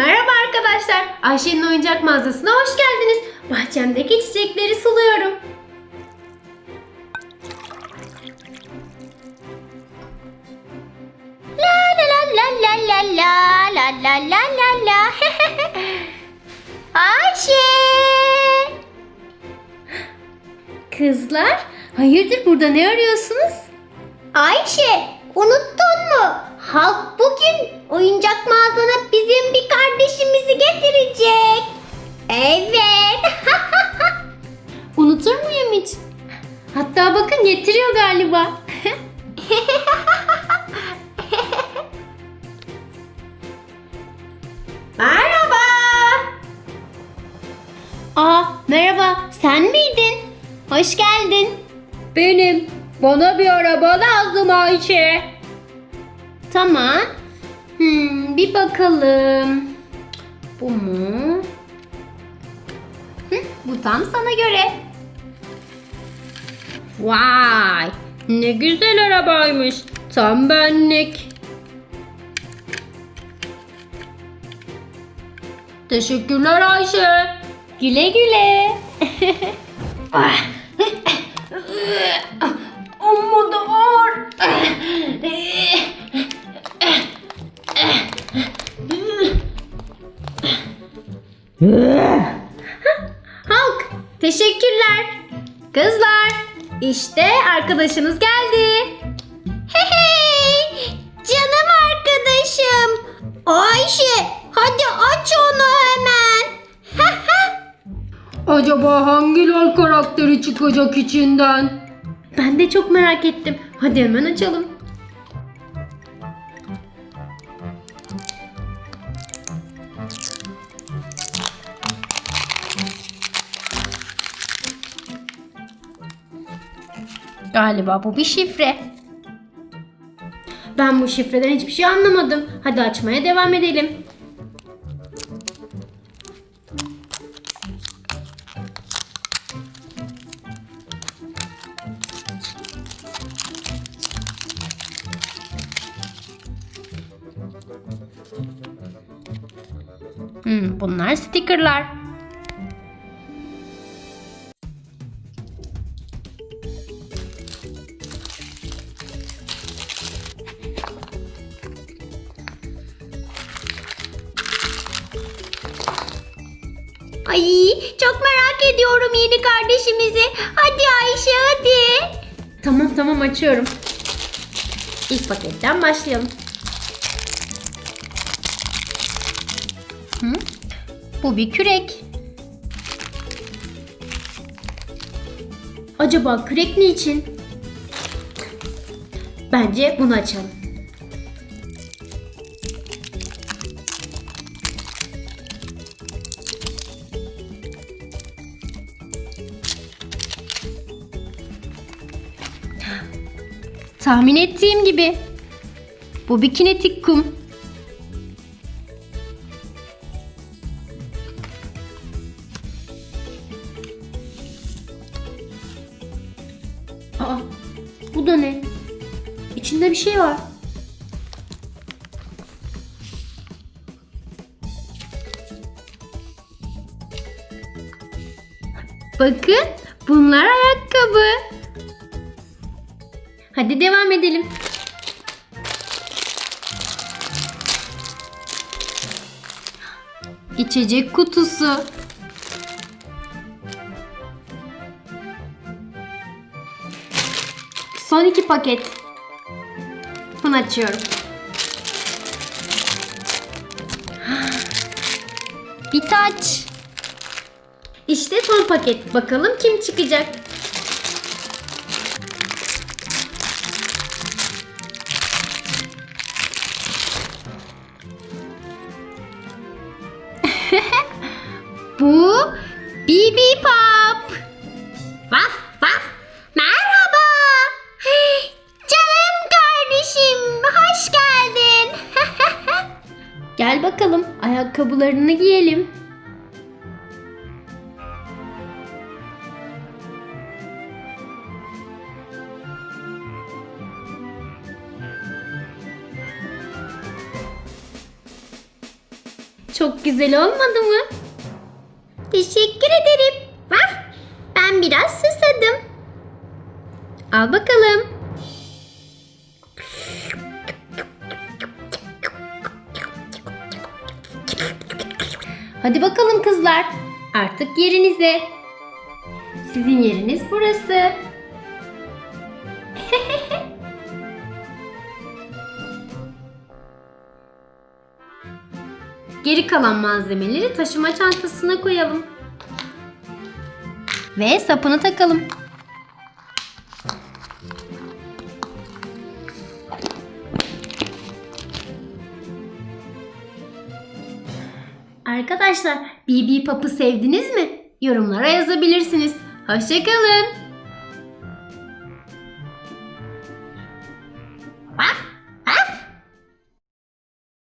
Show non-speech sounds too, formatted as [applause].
Merhaba arkadaşlar. Ayşe'nin oyuncak mağazasına hoş geldiniz. Bahçemdeki çiçekleri suluyorum. La la la la la la la la la la la la. Ayşe. Kızlar, hayırdır burada ne arıyorsunuz? Ayşe, unuttun getiriyor galiba. [laughs] Merhaba. Aa, merhaba. Sen miydin? Hoş geldin. Benim. Bana bir araba lazım Ayşe. Tamam. Hmm, bir bakalım. Bu mu? Hı, bu tam sana göre. Vay! Ne güzel arabaymış. Tam benlik. Teşekkürler Ayşe. Güle güle. [laughs] Ah. Amma da ağır. Halk, teşekkürler. Kızlar, işte arkadaşınız geldi. Hey hey. Canım arkadaşım. Ayşe, hadi aç onu hemen. [laughs] Acaba hangi lol karakteri çıkacak içinden? Ben de çok merak ettim. Hadi hemen açalım. Galiba bu bir şifre. Ben bu şifreden hiçbir şey anlamadım. Hadi açmaya devam edelim. Hmm, bunlar stickerlar. Ay, çok merak ediyorum yeni kardeşimizi. Hadi Ayşe hadi. Tamam tamam açıyorum. İlk paketten başlayalım. Hı? Bu bir kürek. Acaba kürek ne için? Bence bunu açalım. Tahmin ettiğim gibi. Bu bir kinetik kum. Aa, bu da ne? İçinde bir şey var. Bakın, bunlar ayakkabı. Hadi devam edelim. İçecek kutusu. Son iki paket. Bunu açıyorum. Bir taç. İşte son paket. Bakalım kim çıkacak. Bu Bibi Pop. Vaf vaf. Merhaba. Canım kardeşim, hoş geldin. [laughs] Gel bakalım ayakkabılarını giyelim. Çok güzel olmadı mı? Teşekkür ederim. Vah, ben biraz susadım. Al bakalım. Hadi bakalım kızlar. Artık yerinize. Sizin yeriniz burası. Geri kalan malzemeleri taşıma çantasına koyalım. Ve sapını takalım. Arkadaşlar BB Pop'u sevdiniz mi? Yorumlara yazabilirsiniz. Hoşçakalın.